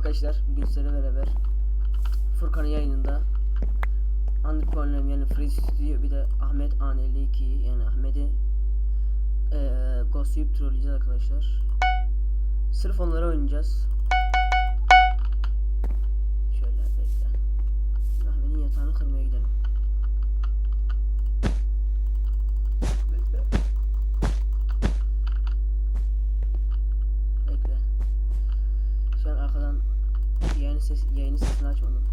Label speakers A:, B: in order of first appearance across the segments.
A: arkadaşlar. Bugün sizlerle beraber Furkan'ın yayınında Undercoin yani Free Studio bir de Ahmet Aneli yani Ahmet'i eee ghostlayıp trolleyeceğiz arkadaşlar. Sırf onlara oynayacağız. Arkadan yayın ses yayının sesini açmadım.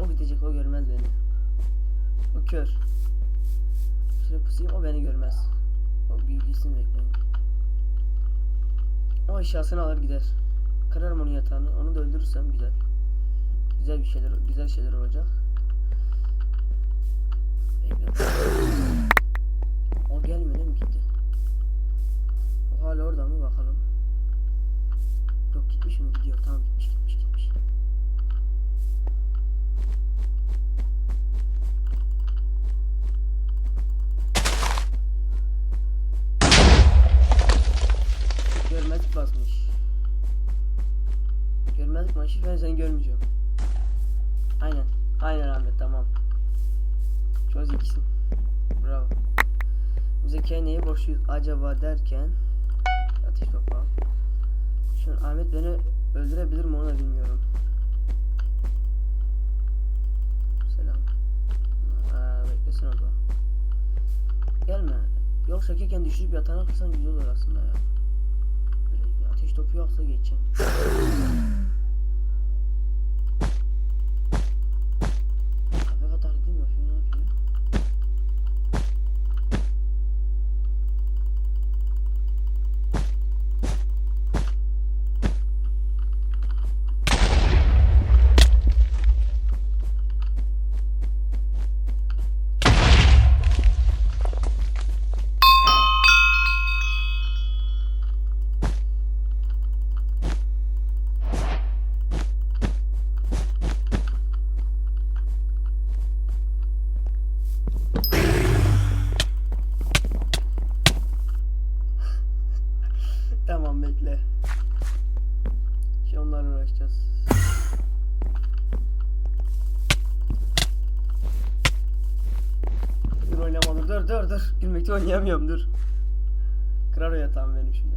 A: O gidecek o görmez beni. O kör. Şuraya pusayım o beni görmez. O bilgisini bekleyin. O aşağısını alır gider. Kırarım onun yatağını. Onu da öldürürsem güzel. Güzel bir şeyler, güzel şeyler olacak. O değil mi gitti? O hala orada mı bakalım. Yok gitmiş mi gidiyor. Tamam gitmiş gitmiş Görmezlik basmış ben seni görmeyeceğim. Aynen. Aynen Ahmet tamam. Çok zekisin. Bravo. Zekaya neye borçluyuz acaba derken ateş toprağı. Şu Ahmet beni öldürebilir mi onu bilmiyorum. Selam. Aa, beklesin orada. Gelme. Yol çekirken düşürüp yatağına kırsan güzel olur aslında ya. Böyle ateş topu yoksa geçeceğim. Dur dur dur. Gülmekte oynayamıyorum dur. Kırar o yatağım benim şimdi.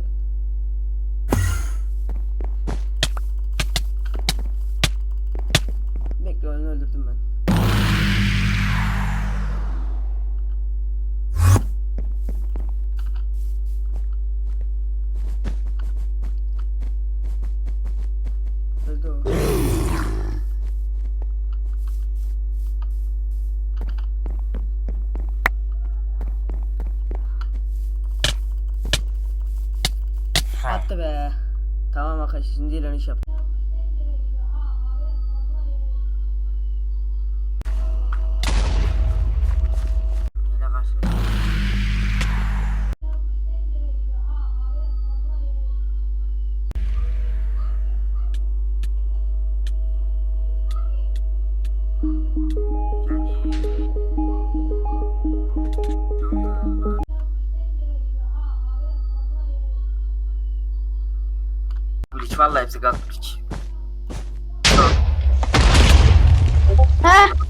A: Be. Tamam arkadaşlar şimdi diğer iş glitch. Vallahi hepsi gaz glitch. Heh.